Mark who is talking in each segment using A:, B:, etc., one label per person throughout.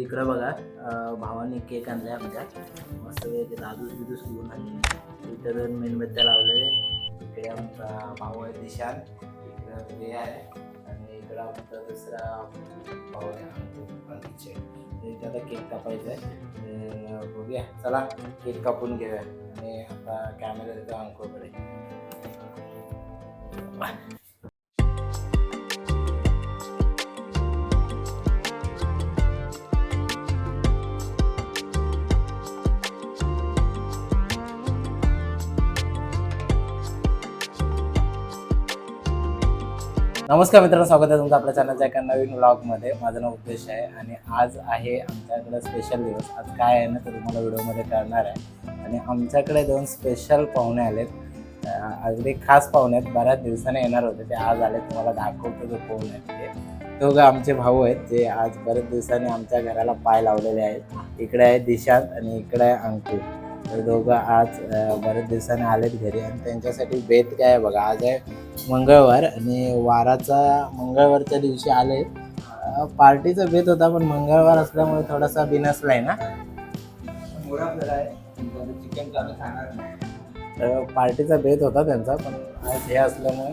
A: इकडं बघा भावाने केक आणला आहे आमच्या. मस्त पैकी दादूस बिदूस घेऊन आणि इथं मेणबत्त्या लावलेले इकडे आमचा भाऊ आहे दिशान इकडं हे आहे. आणि इकडं आमचा दुसरा भाऊ आहे इथे आता केक कापायचा आहे. बघूया. चला केक कापून घेऊया. आणि आता कॅमेरा देतो अंकोकडे नमस्कार मित्रांनो स्वागत आहे तुमचं आपल्या चॅनलच्या एका नवीन व्लॉगमध्ये माझं नाव उद्देश आहे आणि आज आहे आमच्याकडे स्पेशल दिवस. आज काय आहे ना तर तुम्हाला व्हिडिओमध्ये कळणार आहे. आणि आमच्याकडे दोन स्पेशल पाहुणे आलेत. अगदी खास पाहुणे आहेत. बऱ्याच दिवसाने येणार होते. ते आज आले तुम्हाला दाखवतो जो कोण आहेत ते. दोघं आमचे भाऊ आहेत. जे आज बरेच दिवसांनी आमच्या घराला पाय लावलेले आहेत. इकडे आहे दिशांत आणि इकडे आहे अंकुर तर दोघं आज बरेच दिवसांनी आलेत घरी आणि त्यांच्यासाठी बेत काय आहे बघा आज आहे मंगळवार आणि वाराचा मंगळवारच्या दिवशी आले. पार्टीचा बेत होता पण मंगळवार असल्यामुळे थोडासा ना?
B: चिकन चालू खाणार नाही.
A: तर पार्टीचा बेत होता त्यांचा पण आज हे असल्यामुळे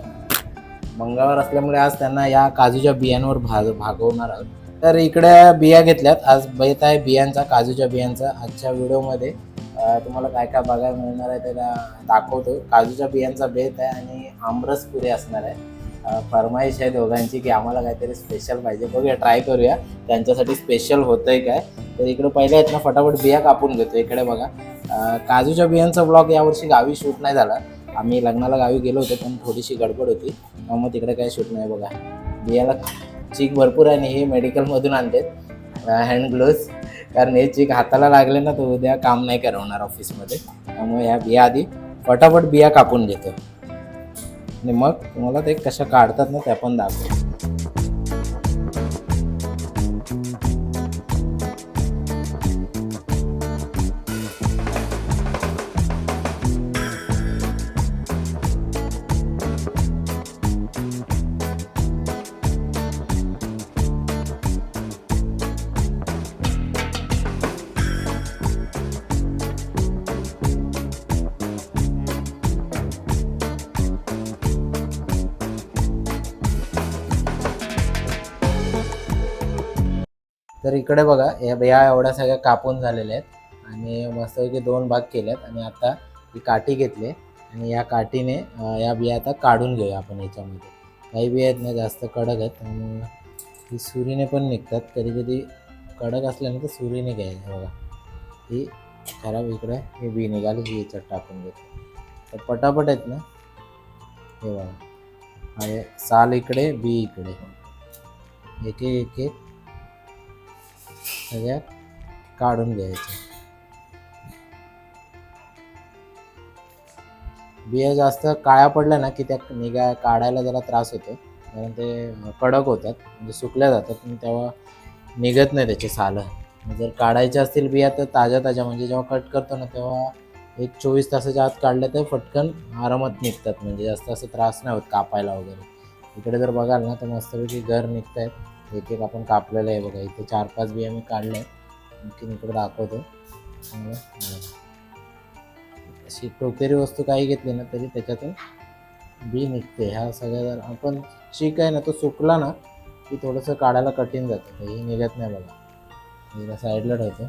A: मंगळवार असल्यामुळे आज त्यांना या काजूच्या बियांवर भाज भागवणार आहोत. तर इकडे बिया घेतल्यात. आज बेत आहे बियांचा काजूच्या बियांचा. आजच्या व्हिडिओमध्ये तुम्हाला काय काय बघायला मिळणार आहे त्याला दाखवतो काजूच्या बियांचा बेत आहे आणि आमरस पुरे असणार आहे. फरमाईश आहे दोघांची की आम्हाला काहीतरी स्पेशल पाहिजे. बघूया ट्राय करूया. त्यांच्यासाठी स्पेशल होतंय काय. तर इकडे पहिले आहेत ना फटाफट बिया कापून घेतो. इकडे बघा. काजूच्या बियांचा ब्लॉग यावर्षी गावी शूट नाही झाला. आम्ही लग्नाला गावी गेलो होतो पण थोडीशी गडबड होती. मग तिकडे काही शूट नाही बघा. बियाला चीक भरपूर आहे आणि हे मेडिकलमधून आणतात हँड ग्लोव्स कारण हे चीक हाताला लागले ना तर उद्या काम नाही करवणार ऑफिसमध्ये त्यामुळे या बिया आधी फटाफट बिया कापून घेतो. आणि मग तुम्हाला ते कशा काढतात ना त्या पण दाखवतो तर इकडे बघा या बिया एवढ्या सगळ्या कापून झालेल्या आहेत. आणि मस्तपैकी दोन भाग केल्यात आणि आता ही काठी घेतली आणि या काठीने या बिया आता काढून घेऊया आपण याच्यामध्ये. काही बिया आहेत ना जास्त कडक आहेत. त्यामुळे ही सुरीने पण निघतात. कधी कधी कडक असल्याने तर सुरीने घ्यायचं बघा. ही खराब इकडे ही बी निघाली ही याच्यात टाकून घेतो तर पटापट आहेत ना? हे बघा. साल इकडे बी इकडे. एक एक एक एक. सगळ्या काढून घ्यायच्या बिया जास्त काळ्या पडल्या ना की त्या निघा काढायला जरा त्रास होतो. कारण ते कडक होतात म्हणजे सुकल्या जातात. पण तेव्हा निघत नाही त्याचे सालं. जर काढायचे असतील बिया तर ताज्या ताज्या म्हणजे जेव्हा कट करतो ना तेव्हा एक चोवीस तासाच्या आत काढल्या तर फटकन आरामात निघतात. म्हणजे जास्त असं त्रास नाही होत कापायला वगैरे. इकडे जर बघाल ना तर मस्तपैकी घर निघत आहेत एक एक आपण कापलेलं आहे बघा. इथे चार पाच बिया मी काढल्या आणखीन इकडे दाखवतो. अशी टोपेरी वस्तू काही घेतली ना तरी त्याच्यातून बी निघते. ह्या सगळ्या जर आपण चीक आहे ना तो सुकला ना की थोडंसं काढायला कठीण जातं. तर हे निघत नाही बघा. हिला साईडला ठेवतो.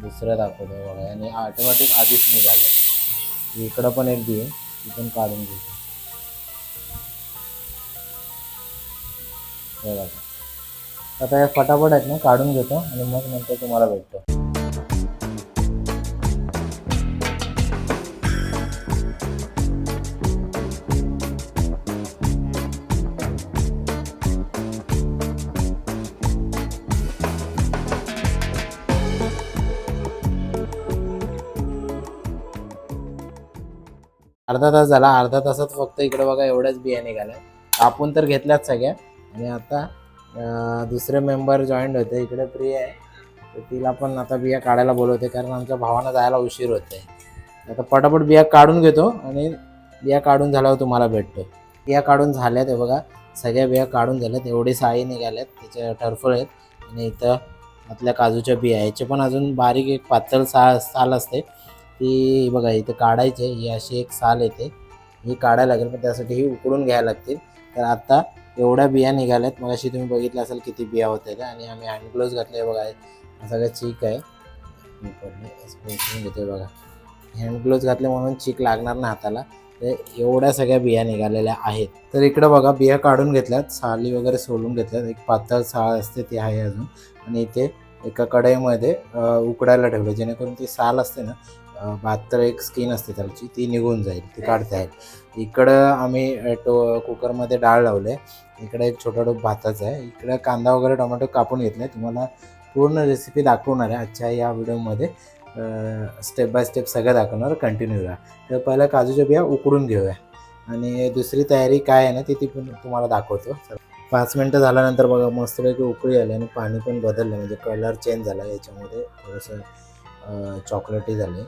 A: दुसरं दाखवतो बघा. आणि ऑटोमॅटिक आधीच निघालं. इकडं पण एक बी आहे. ती पण काढून घेतो. बघा. आता हे फटाफट आहेत ना काढून घेतो आणि मग नंतर तुम्हाला भेटतो. अर्धा तास झाला अर्धा तासात फक्त इकडे बघा एवढ्याच बिया निघाल्या कापून तर घेतल्याच सगळ्या. आणि आता दुसरे मेंबर जॉईंट होते. इकडे प्रिय आहे. तर तिला पण आता बिया काढायला बोलवते कारण आमच्या भावानं जायला उशीर होते आता पटापट बिया काढून घेतो आणि बिया काढून झाल्यावर तुम्हाला भेटतो. बिया काढून झाल्यात हे बघा. सगळ्या बिया काढून झाल्यात. एवढे साळी निघाल्यात. त्याच्या टरफळ आहेत. आणि इथं आतल्या काजूच्या बिया याचे पण अजून बारीक एक पातळ सा साल असते. ती बघा इथं काढायचे. ही अशी एक साल येते. ही काढायला लागेल पण त्यासाठी ही उकडून घ्यायला लागतील. तर आत्ता एवढ्या बिया निघाल्यात. मग अशी तुम्ही बघितलं असेल किती बिया होत्या त्या. आणि आम्ही हँड ग्लोव्ज घातले बघा. सगळं चीक आहे. मी पडले घेतोय बघा. हँड ग्लोव्ज घातले म्हणून चीक लागणार ना हाताला. तर एवढ्या सगळ्या बिया निघालेल्या आहेत. तर इकडं बघा बिया काढून घेतल्यात. साली वगैरे सोलून घेतल्यात. एक पातळ साल असते ती आहे अजून. आणि इथे एका कढईमध्ये उकडायला ठेवलं. जेणेकरून ती साल असते ना अ, एक स्किन असते त्याची ती निघून जाईल. ती काढता येईल. इकडं आम्ही टो कुकरमध्ये डाळ लावले इकडे एक छोटा डोप भाताचा आहे. इकडे कांदा वगैरे टोमॅटो कापून घेतले तुम्हाला पूर्ण रेसिपी दाखवणार आहे आजच्या या व्हिडिओमध्ये. स्टेप बाय स्टेप सगळं दाखवणार. कंटिन्यू राहा. तर पहिल्या काजूच्या बिया उकडून घेऊया. आणि दुसरी तयारी काय आहे ना ती ती पण तुम्हाला दाखवतो. पाच मिनटं झाल्यानंतर बघा मस्तपैकी उकळी आली आणि पाणी पण बदललं. म्हणजे कलर चेंज झाला याच्यामध्ये. थोडंसं चॉकलेटी झाले.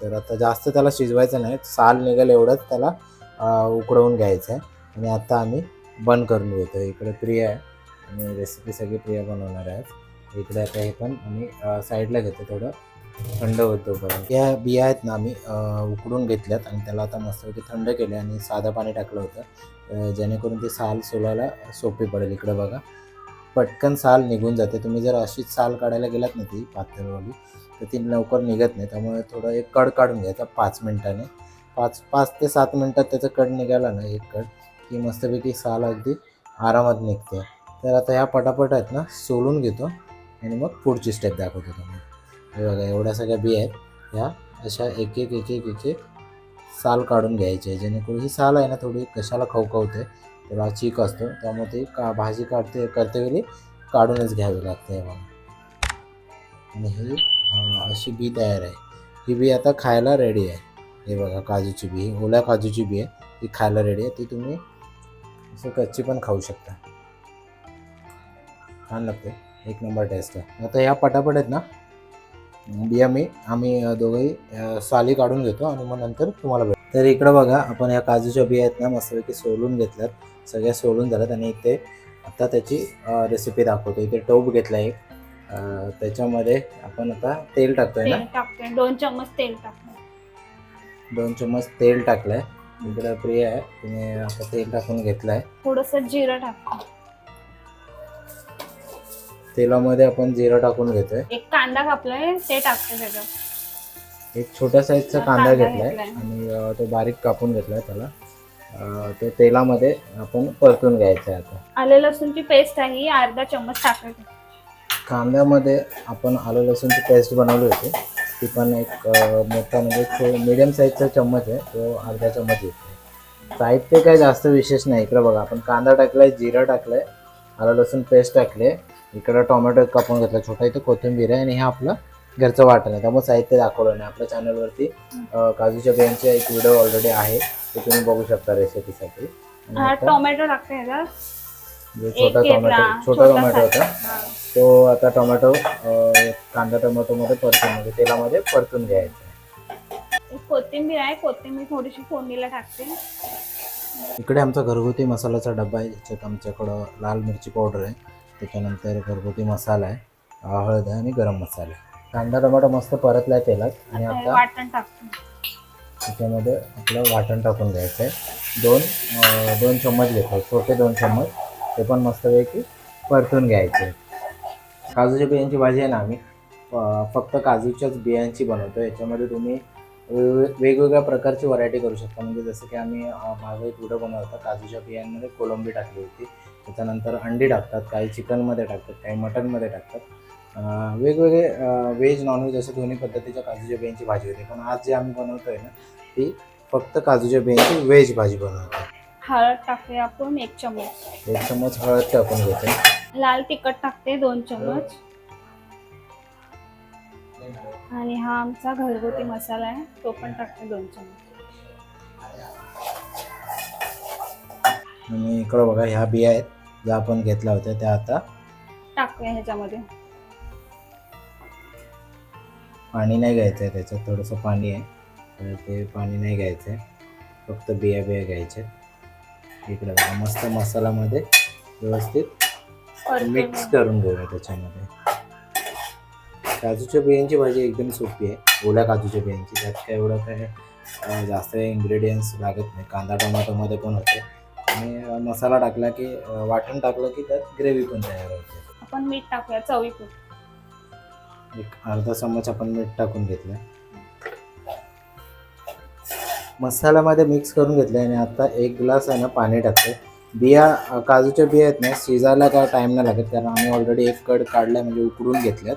A: तर आता जास्त त्याला शिजवायचं नाही. साल निघेल एवढंच त्याला उकडवून घ्यायचं आहे. आणि आता आम्ही बंद करून घेतो इकडे प्रिया आहे आणि रेसिपी सगळी प्रिया बनवणार आहे. इकडे आता हे पण आम्ही साईडला घेतो थोडं. थंड होतो पर्यंत या बिया आहेत ना आम्ही उकडून घेतल्यात आणि त्याला आता मस्तपैकी थंड केले आणि साधं पाणी टाकलं होतं. जेणेकरून ती साल सोलायला सोपी पडेल. इकडे बघा. पटकन साल निघून जाते. तुम्ही जर अशीच साल काढायला गेलात ना ती पातळवाली तर ती लवकर निघत नाही. त्यामुळे थोडं एक कड काढून घ्यायचा पाच मिनिटाने. पाच पाच ते सात मिनटात त्याचं कड निघाला ना एक कड. की मस्तपैकी साल अगदी आरामात निघते. तर आता ह्या पटापट आहेत ना सोलून घेतो आणि मग पुढची स्टेप दाखवतो तुम्ही हे बघा एवढ्या सगळ्या बी आहेत. ह्या अशा एक एक एक एक एक एक साल काढून घ्यायची आहे. जेणेकरून ही साल आहे ना थोडी कशाला खवखवते त्याला चीक असतो. त्यामुळे ती का भाजी काढते करतेवेळी काढूनच घ्यावी लागते हे बघा. आणि ही अशी बी तयार आहे. ही बी आता खायला रेडी आहे. हे बघा काजूची बी ही ओल्या काजूची बी आहे. ती खायला रेडी आहे. ती तुम्ही असं कच्ची पण खाऊ शकता. छान लागते. एक नंबर टेस्ट आहे. आता ह्या पटापट आहेत ना बिया मी आम्ही दोघंही साली काढून घेतो आणि मग नंतर तुम्हाला भेट तर इकडं बघा आपण ह्या काजूच्या बिया आहेत ना मस्तपैकी सोलून घेतल्यात. सगळ्या सोलून झाल्यात आणि इथे आता त्याची रेसिपी दाखवतो. इथे टोप घेतला एक. त्याच्यामध्ये आपण आता तेल टाकतोय ना?
C: दोन चम्मच तेल टाकते
A: दोन चम्मच तेल टाकलंय. इकडे प्रिय आहे. तिने आता तेल टाकून घेतलंय.
C: थोडस जिरं टाकते
A: तेलामध्ये आपण जिरं टाकून घेतोय.
C: एक कांदा कापलाय ते टाकते त्याच्यात
A: एक छोट्या साईजचा कांदा
C: कांदा
A: घेतलाय
C: घेतलाय.
A: आणि तो बारीक कापून घेतलाय त्याला. अ, तो तेलामध्ये आपण परतून घ्यायचा आहे आता.
C: आले लसूणची पेस्ट आहे ही अर्धा चम्मच टाकायची
A: कांद्यामध्ये आपण आलं लसूणची पेस्ट बनवली होती. ती पण एक मोठा म्हणजे मिडियम साईजचा चम्मच आहे तो अर्धा चम्मच येतो साहित्य काय जास्त विशेष नाही इकडे बघा आपण कांदा टाकलाय जिरं टाकलंय आलं लसूण पेस्ट टाकले इकडं टोमॅटो कापून घेतला छोटा इथं कोथिंबीर आहे आणि हे आपलं घरचं वाटण आहे. त्यामुळे साहित्य दाखवलं नाही. आपल्या चॅनलवरती काजूच्या बियांचे एक व्हिडिओ ऑलरेडी आहे ते तुम्ही बघू शकता रेसिपीसाठी
C: टोमॅटो टाकते
A: छोटा टोमॅटो छोटा टोमॅटो होता. तो आता टोमॅटो कांदा टोमॅटोमध्ये परतून म्हणजे तेलामध्ये परतून घ्यायचा.
C: एक कोथिंबीर आहे कोथिंबीर थोडीशी फोडणीला टाकते.
A: इकडे आमचा घरगुती मसाल्याचा डब्बा आहे. ज्याच्यात आमच्याकडं लाल मिरची पावडर आहे. त्याच्यानंतर घरगुती मसाला आहे हळद आहे आणि गरम मसाला आहे. कांदा टोमॅटो मस्त परतला आहे तेलात आणि
C: आता हे वाटण टाकते.
A: त्याच्यामध्ये आपलं वाटण टाकून घ्यायचं आहे. दोन दोन चम्मच घेतो छोटे दोन चम्मच. ते पण मस्तपैकी परतून घ्यायचे. काजूच्या बियांची भाजी आहे ना आम्ही फक्त काजूच्याच बियांची बनवतो. याच्यामध्ये तुम्ही वेगवेगळ्या प्रकारची व्हरायटी करू शकता. म्हणजे जसं की आम्ही अ, मागे एक व्हिडिओ बनवला होता. काजूच्या बियांमध्ये कोलंबी टाकली होती. त्याच्यानंतर अंडी टाकतात काही चिकनमध्ये टाकतात काही मटनमध्ये टाकतात. वेगवेगळे व्हेज नॉनव्हेज असे दोन्ही पद्धतीच्या काजूच्या बियांची भाजी होती. पण आज जे आम्ही बनवतो आहे ना ती फक्त काजूच्या बियांची व्हेज भाजी बनवतो
C: हळद टाकते आपण एक चम्मच.
A: एक चम्मच हळद टाकून घेते.
C: लाल तिखट टाकते दोन चम्मच. आणि हा आमचा घरगुती मसाला आहे तो पण टाकते दोन चम्मच.
A: आणि इकडं बघा ह्या बिया आहेत ज्या आपण घेतल्या होत्या त्या आता
C: टाकूया ह्याच्यामध्ये.
A: पाणी नाही घ्यायचं आहे त्याच्यात थोडंसं पाणी आहे. तर ते पाणी नाही घ्यायचं आहे फक्त बिया बिया घ्यायच्या इकडे बघा मस्त मसाल्यामध्ये व्यवस्थित मिक्स करून घेऊया त्याच्यामध्ये. काजूच्या बियांची भाजी एकदम सोपी आहे. ओल्या काजूच्या बियांची. त्यात काय एवढं काय जास्त इन्ग्रेडियंट्स लागत नाही. कांदा टोमॅटोमध्ये पण होते. आणि मसाला टाकला की वाटण टाकलं की त्यात ग्रेव्ही पण तयार होते.
C: आपण मीठ टाकूया चवीपूर
A: एक अर्धा चम्मच आपण मीठ टाकून घेतलं मसाल्यामध्ये मिक्स करून घेतलं आणि आता एक ग्लास आहे ना पाणी टाकते बिया काजूच्या बिया आहेत ना शिजायला काय टाईम नाही लागत कारण आम्ही ऑलरेडी एक कड काढलाय म्हणजे उकडून घेतल्यात.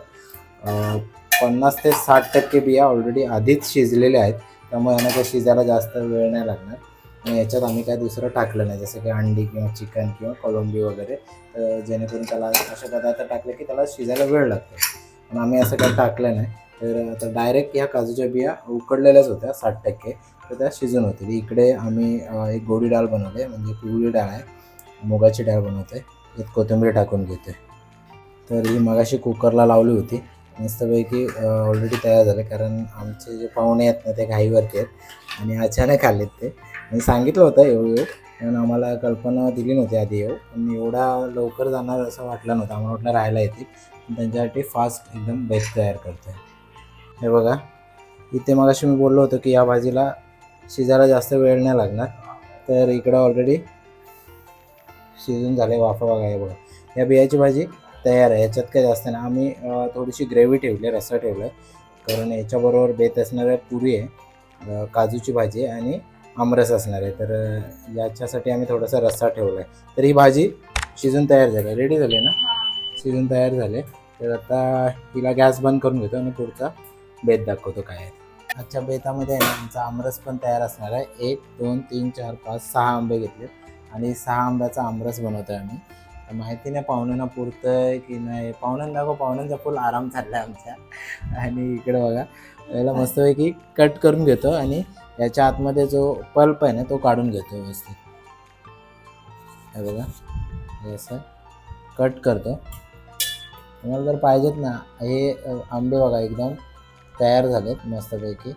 A: पन्नास ते साठ टक्के बिया ऑलरेडी आधीच शिजलेल्या आहेत. त्यामुळे यांना काही शिजायला जास्त वेळ नाही लागणार. आणि याच्यात आम्ही काय दुसरं टाकलं नाही जसं की अंडी किंवा चिकन किंवा कोलंबी वगैरे. तर जेणेकरून त्याला असे पदार्थ टाकले की त्याला शिजायला वेळ लागतो. पण आम्ही असं काही टाकलं नाही. तर आता डायरेक्ट ह्या काजूच्या बिया उकडलेल्याच होत्या साठ टक्के. तर त्या शिजून होतील इकडे आम्ही एक गोडी डाळ बनवले म्हणजे पिवळी डाळ आहे. मुगाची डाळ बनवते. त्यात कोथिंबीर टाकून घेते. तर ही मगाशी कुकरला लावली होती. मस्तपैकी ऑलरेडी तयार झाले. कारण आमचे जे पाहुणे आहेत ना ते घाईवरती आहेत. आणि अचानक आलेत ते. आणि सांगितलं होतं येऊ येऊ पण आम्हाला कल्पना दिली नव्हती आधी येऊ पण एवढा लवकर जाणार असं वाटलं नव्हतं. आम्हाला वाटलं राहायला येतील. पण त्यांच्यासाठी फास्ट एकदम बेस्ट तयार करतो हे बघा. इथे मगाशी मी बोललो होतो की या भाजीला शिजायला जास्त वेळ नाही लागणार. तर इकडं ऑलरेडी शिजून झाले वाफा हे बघा. या बियाची भाजी तयार आहे. याच्यात काय जास्त नाही. आम्ही थोडीशी ग्रेव्ही ठेवली आहे रस्सा ठेवला आहे कारण याच्याबरोबर बेत असणाऱ्या पुरी आहे काजूची भाजी आहे आणि आमरस असणार आहे. तर याच्यासाठी आम्ही थोडासा रस्सा ठेवला आहे तर ही भाजी शिजून तयार झाली. रेडी झाली ना? शिजून तयार झाले. तर आता हिला गॅस बंद करून घेतो आणि पुढचा बेत दाखवतो काय आहे. आजच्या बेतामध्ये आहे ना आमचा आमरस पण तयार असणार आहे. एक दोन तीन चार पाच सहा आंबे घेतले आणि सहा आंब्याचा आमरस बनवतो आहे आम्ही माहिती नाही पाहुण्यांना पुरतं आहे की नाही. पाहुण्यांना दाखव पाहुण्यांचा फुल आराम चालला आहे आमच्या. आणि इकडे बघा याला मस्तपैकी कट करून घेतो आणि याच्या आतमध्ये जो पल्प आहे ना तो काढून घेतो व्यवस्थित. हे बघा हे असं कट करतो. तुम्हाला जर पाहिजेत ना हे आंबे बघा एकदम तयार झालेत मस्तपैकी.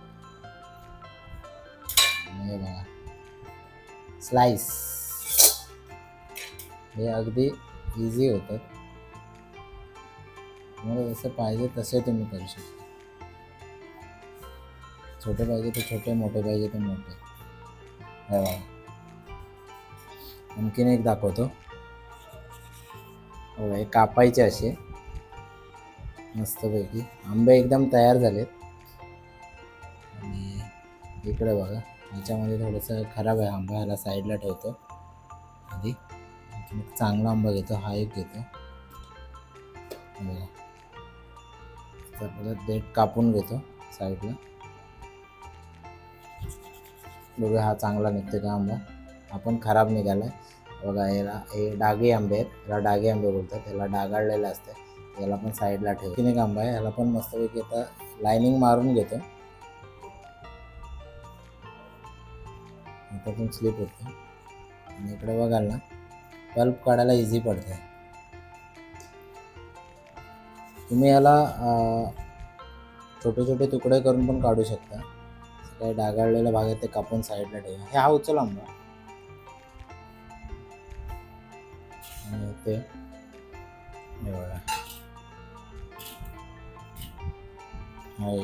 A: हे बघा. स्लाइस हे अगदी इझी होतं. तुम्हाला जसं पाहिजे तसे तुम्ही करू शकता. छोटे पाहिजे ते छोटे मोठे पाहिजे ते मोठे. हे बघा. आणखीन एक दाखवतो. हो हे कापायचे असे. मस्तपैकी. आंबे एकदम तयार झालेत. आणि इकडे बघा ह्याच्यामध्ये थोडंसं खराब आहे आंबा ह्याला साईडला ठेवतो. आधी. चांगला आंबा घेतो हा एक घेतो. बघा. परत देठ कापून घेतो साईडला बघा हा चांगला निघतो का आंबा. आपण खराब निघाला आहे बघा याला हे डागे आंबे आहेत. याला डागे आंबे बोलतात. याला डागाळलेलं असतं. याला पण साईडला ठेव. आणखीन एक आहे ह्याला पण मस्तपैकी आता लाईनिंग मारून घेतो. आता पण स्लिप होते. आणि इकडे बघाल ना बल्ब काढायला इझी पडते तुम्ही याला छोटे छोटे तुकडे करून पण काढू शकता. काही डागाळलेला भाग आहे ते कापून साईडला ठेवा. हे हा उचल आंबा. ते हा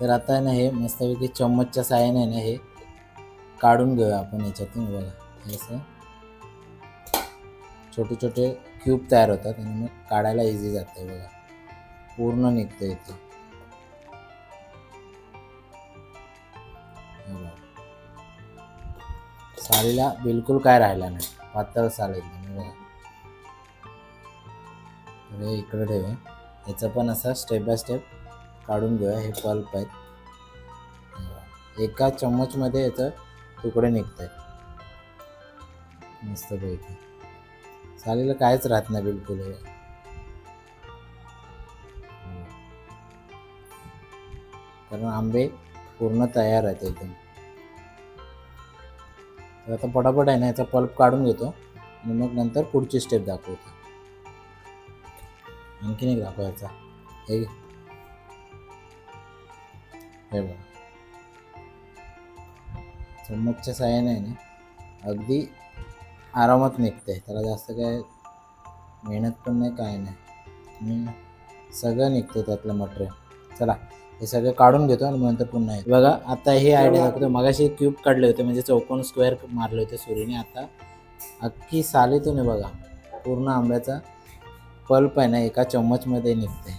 A: तर आता आहे ना हे मस्तपैकी चम्मचच्या साहाय्याने आहे ना हे काढून घेऊया आपण याच्यातून बघा. असं. छोटे छोटे क्यूब तयार होतात आणि मग काढायला इझी जाते बघा. पूर्ण निघतं इथे हे सालीला बिलकुल काय राहिला नाही. पातळ साल एकदम बघा. इकडे ठेवा याचं पण असं स्टेप बाय स्टेप काढून घेऊया. हे पल्प आहेत. एका चम्मचमध्ये याचं तुकडे निघत आहेत मस्तपैकी. सालीला कायच राहत नाही बिलकुल हे. कारण आंबे पूर्ण तयार आहेत एकदम. तर आता पटापट आहे ना याचा पल्प काढून घेतो. आणि मग नंतर पुढची स्टेप दाखवतो. आणखीन एक दाखवायचा. हे हे बघा. चम्मचच्या साह्याने आहे ना अगदी आरामात निघते त्याला जास्त काय मेहनत पण नाही काय नाही. सगळं निघतं त्यातलं मटेरियल चला हे सगळं काढून घेतो आणि नंतर पुन्हा येतो. बघा आता हे आयडिया दाखवतो. मगाशी क्यूब काढले होते म्हणजे चौकोन स्क्वेअर मारले होते सूर्यने. आता अख्खी सालीतून आहे बघा पूर्ण आंब्याचा पल्प आहे ना एका चम्मचमध्ये निघते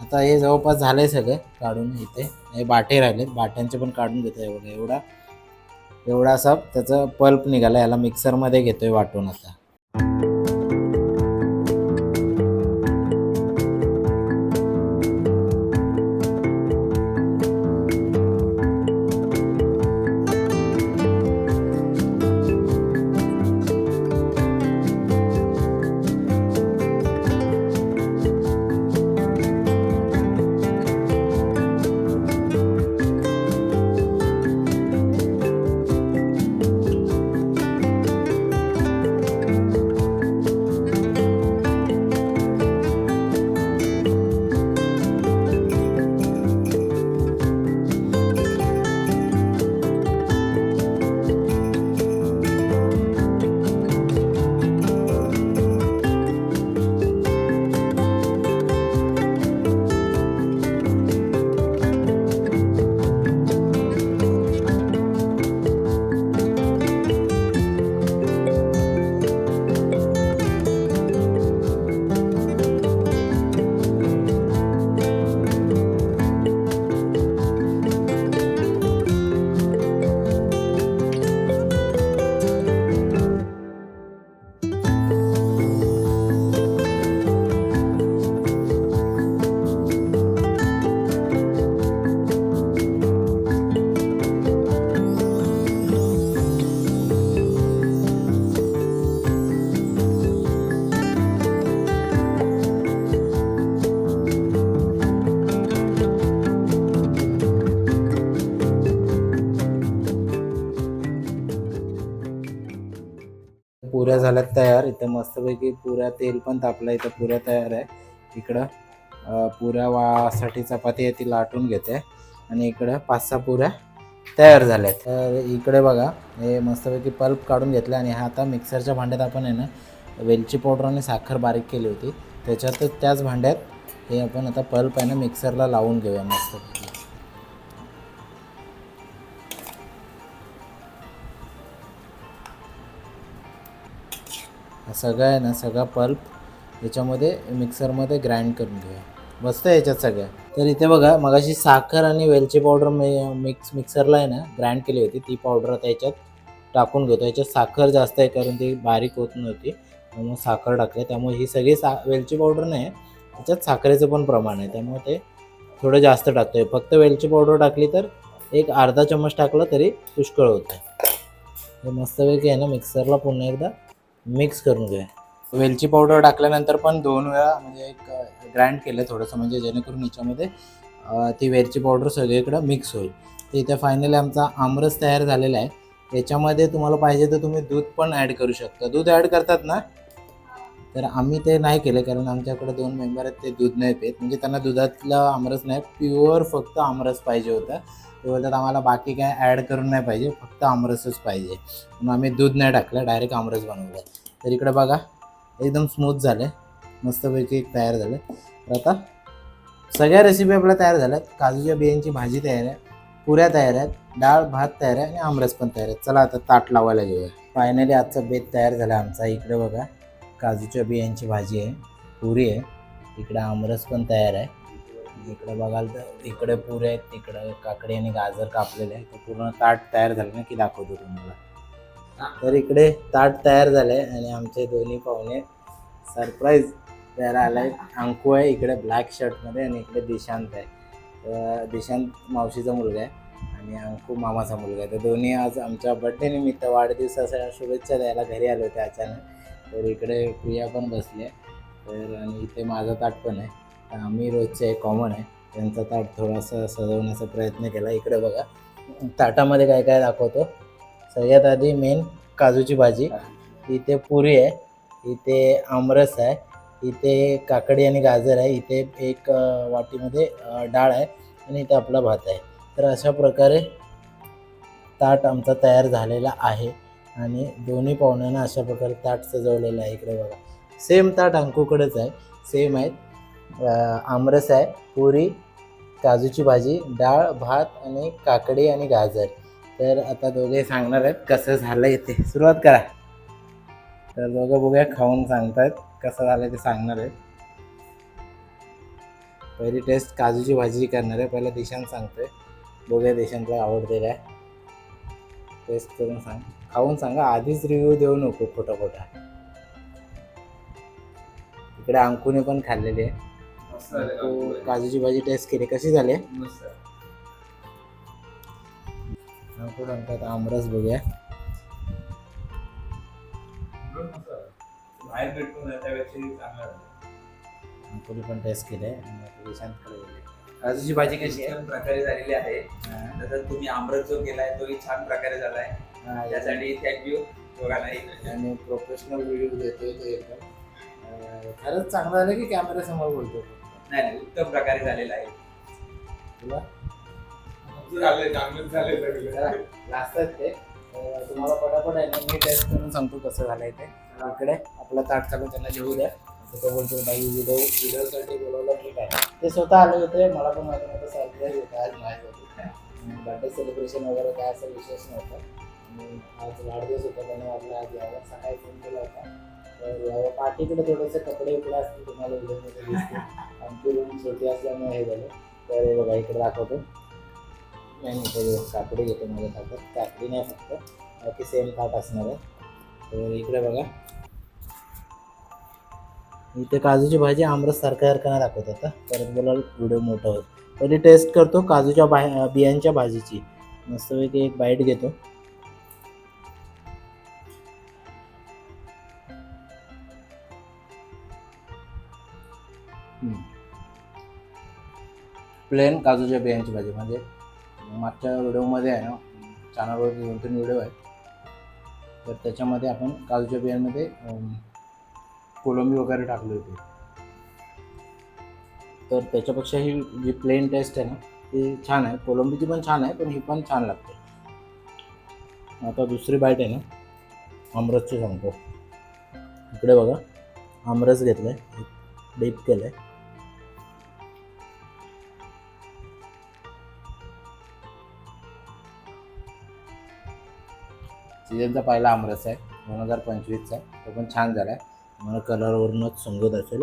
A: आता हे जवळपास झालं आहे सगळं काढून इथे. हे बाटे राहिलेत बाट्यांचे पण काढून घेतो आहे बघा एवढा एवढा असा त्याचा पल्प निघाला याला मिक्सरमध्ये घेतोय वाटून आता. झाल्यात तयार. इथं मस्तपैकी पुऱ्या तेल पण तापलं इथं पुऱ्या तयार आहे. इकडं पुऱ्या वासाठी चपाती आहे ती लाटून घेते. आणि इकडं पाच सहा पुऱ्या तयार झाल्यात. तर इकडे बघा हे मस्तपैकी पल्प काढून घेतलं आणि हा आता मिक्सरच्या भांड्यात आपण आहे ना वेलची पावडर आणि साखर बारीक केली होती. त्याच्यातच त्याच भांड्यात हे आपण आता पल्प आहे ना मिक्सरला लावून घेऊया मस्तपैकी. हा सगळं आहे ना सगळा पल्प याच्यामध्ये मिक्सरमध्ये ग्राइंड करून घेऊया. बसतं याच्यात सगळं. तर इथे बघा मगाशी साखर आणि वेलची पावडर मिक्स मिक्सरला आहे ना ग्राइंड केली होती. ती पावडर आता याच्यात टाकून घेतो. याच्यात साखर जास्त आहे कारण ती बारीक होत नव्हती. त्यामुळे साखर टाकली. त्यामुळे ही सगळी सा वेलची पावडर नाही त्याच्यात साखरेचं पण प्रमाण आहे. त्यामुळे ते थोडं जास्त टाकतो आहे फक्त वेलची पावडर टाकली तर एक अर्धा चम्मच टाकलं तरी पुष्कळ होतं हे मस्तपैकी आहे ना मिक्सरला पुन्हा एकदा मिक्स करून घ्या वेलची पावडर टाकल्यानंतर पण दोन वेळा म्हणजे एक ग्राइंड केलं थोडंसं म्हणजे जेणेकरून याच्यामध्ये ती वेलची पावडर सगळीकडं मिक्स होईल. तर इथे फायनली आमचा आमरस तयार झालेला आहे. याच्यामध्ये तुम्हाला पाहिजे तर तुम्ही दूध पण ॲड करू शकता. दूध ॲड करतात ना तर आम्ही ते नाही केले कारण आमच्याकडे दोन मेंबर आहेत ते दूध नाही पेत. म्हणजे त्यांना दुधातला आमरस नाही प्युअर फक्त आमरस पाहिजे होता. ते बोलतात आम्हाला बाकी काय ॲड करून नाही पाहिजे फक्त आमरसच पाहिजे. मग आम्ही दूध नाही टाकलं डायरेक्ट आमरस बनवलं. तर इकडे बघा एकदम स्मूथ झालं मस्तपैकी एक तयार झालं. तर आता सगळ्या रेसिपी आपल्या तयार झाल्यात. काजूच्या बियांची भाजी तयार आहे पुऱ्या तयार आहेत डाळ भात तयार आहे आणि आमरस पण तयार आहे. चला आता ताट लावायला घेऊया. फायनली आजचा बेत तयार झाला आमचा. इकडे बघा. काजूच्या बियांची भाजी आहे पुरी आहे. इकडं आमरस पण तयार आहे. इकडे बघाल तर इकडे पुरे आहेत तिकडं काकडी आणि गाजर कापलेले आहे तर पूर्ण ताट तयार झालं ना की दाखवतो तुम्हाला. तर इकडे ताट तयार झालंय आणि आमचे दोन्ही पाहुणे सरप्राईज द्यायला आलाय. अंकू आहे इकडे ब्लॅक शर्टमध्ये आणि इकडे दिशांत आहे. तर दिशांत मावशीचा मुलगा आहे आणि अंकू मामाचा मुलगा आहे. तर दोन्ही आज आमच्या बड्डे निमित्त वाढदिवसाच्या शुभेच्छा द्यायला घरी आले होते अचानक. तर इकडे प्रिया पण बसली आहे. तर आणि इथे माझा ताट पण आहे. तर आम्ही रोजचे कॉमन आहे. त्यांचा ताट थोडासा सजवण्याचा प्रयत्न केला. इकडे बघा. ताटामध्ये काय काय दाखवतो. सगळ्यात आधी मेन काजूची भाजी. इथे पुरी आहे. इथे आमरस आहे. इथे काकडी आणि गाजर आहे. इथे एक वाटीमध्ये डाळ आहे. आणि इथे आपला भात आहे. तर अशा प्रकारे ताट आमचा तयार झालेला आहे. आणि दोन्ही पाहुण्यांना अशा प्रकारे ताट सजवलेलं आहे इकडे बघा. सेम ताट अंकूकडेच आहे. सेम आहेत. आमरस आहे पुरी काजूची भाजी डाळ भात आणि काकडी आणि गाजर. तर आता दोघे सांगणार आहेत कसं झालं इथे सुरुवात करा. तर दोघं बघूया खाऊन सांगतायत कसं झालं ते सांगणार आहेत. पहिली टेस्ट काजूची भाजी करणार आहे. पहिला दिशांत सांगतोय. बघूया दिशांतला आवडते काय. टेस्ट करून सांग. खाऊन सांगा आधीच रिव्ह्यू देऊ नको खोटा खोटा इकडे अंकुने पण खाल्लेली आहे. काजूची भाजी टेस्ट केली. कशी झाली? अंकू सांगतात आमरस बघूया. अंकुने पण टेस्ट केले आणि गेले. काजूची भाजी कशी आहे?
B: छान प्रकारे झालेली आहे. तसंच तुम्ही आमरस जो केलाय तोही छान प्रकारे झालाय.
A: हा,
B: त्यासाठी थँक्यू दोघांनाही.
A: आणि प्रोफेशनल व्हिडिओ देतोय तो एकदम अं, खरंच चांगलं झालं की कॅमेरा समोर बोलतो
B: नाही नाही उत्तम प्रकारे झालेला आहे.
A: तुला?
B: झाले चांगलंच झाले सगळं.
A: लागतात ते. अं, तुम्हाला पटापट आहे ना मी टेस्ट करून सांगतो कसं झालंय ते. इकडे आपला ताट चालू त्यांना जेवू द्या बोलतो व्हिडिओ व्हिडिओसाठी बोलवलं ठीक आहे ते स्वतः आले होते मला पण माहिती नव्हतं सरप्राईज होतं आज माहीत होतं बर्थडे सेलिब्रेशन वगैरे काय असं विशेष नव्हतं आज वाढदिवस होता त्यांना वाटलं आज यावं सकाळी फोन केला होता तर पाठीकडे थोडेसे कपडे इकडे असतील तुम्हाला व्हिडिओमध्ये दिसतील आमची रूम छोटी असल्यामुळे हे झालं तर हे बघा इकडे दाखवतो नाही नाही ते काकडी घेतो माझ्या ताटात काकडी नाही फक्त बाकी सेम काट असणार आहे तर इकडे बघा. इथे काजूची भाजी आमरस सारखा सारखा दाखवत आता. परत बोला व्हिडिओ मोठा होईल. पहिले टेस्ट करतो काजूच्या बा बियांच्या भाजीची. मस्तपैकी एक बाईट घेतो. प्लेन काजूच्या बियांची भाजी. म्हणजे मागच्या व्हिडिओमध्ये आहे ना चॅनलवर दोन तीन व्हिडिओ आहेत. तर त्याच्यामध्ये आपण काजूच्या बियांमध्ये कोलंबी वगैरे टाकली होती. तर त्याच्यापेक्षा ही जी प्लेन टेस्ट आहे ना ती छान आहे. कोलंबीची पण छान आहे पण ही पण छान लागते. आता दुसरी बाईट आहे ना आमरसची सांगतो. इकडे बघा आमरस घेतलं आहे डीप केलं आहे सीजनचा पहिला आमरस आहे दोन हजार पंचवीसचा तो पण छान झाला आहे मला कलरवरूनच समजत असेल.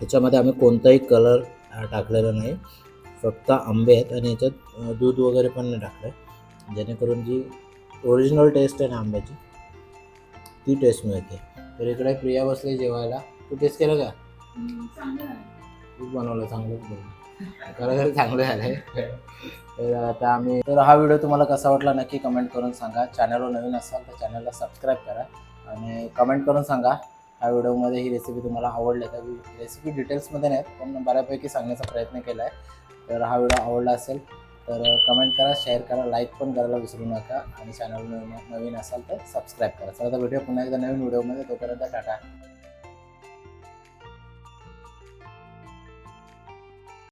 A: त्याच्यामध्ये आम्ही कोणताही कलर टाकलेला नाही. फक्त आंबे आहेत आणि याच्यात दूध वगैरे पण नाही टाकलं. जेणेकरून जी ओरिजिनल टेस्ट आहे ना आंब्याची ती टेस्ट मिळते. तर इकडे प्रिया बसली जेवायला. तू टेस्ट केलं का? तूच बनवलं चांगलंच बनवलं. खरं चांगलं झालं तर आता आम्ही तर हा व्हिडिओ तुम्हाला कसा वाटला नक्की कमेंट करून सांगा. चॅनलवर नवीन असाल तर चॅनलला सबस्क्राईब करा. आणि कमेंट करून सांगा. ह्या व्हिडिओमध्ये ही रेसिपी तुम्हाला आवडली तर रेसिपी डिटेल्समध्ये नाहीत पण बऱ्यापैकी सांगण्याचा प्रयत्न केला आहे. तर हा व्हिडिओ आवडला असेल तर कमेंट करा शेअर करा लाईक पण करायला विसरू नका. आणि चॅनल नवीन नवीन असाल तर सबस्क्राईब करा. चला तर व्हिडिओ पुन्हा एकदा नवीन व्हिडिओमध्ये. तोपर्यंत टाटा.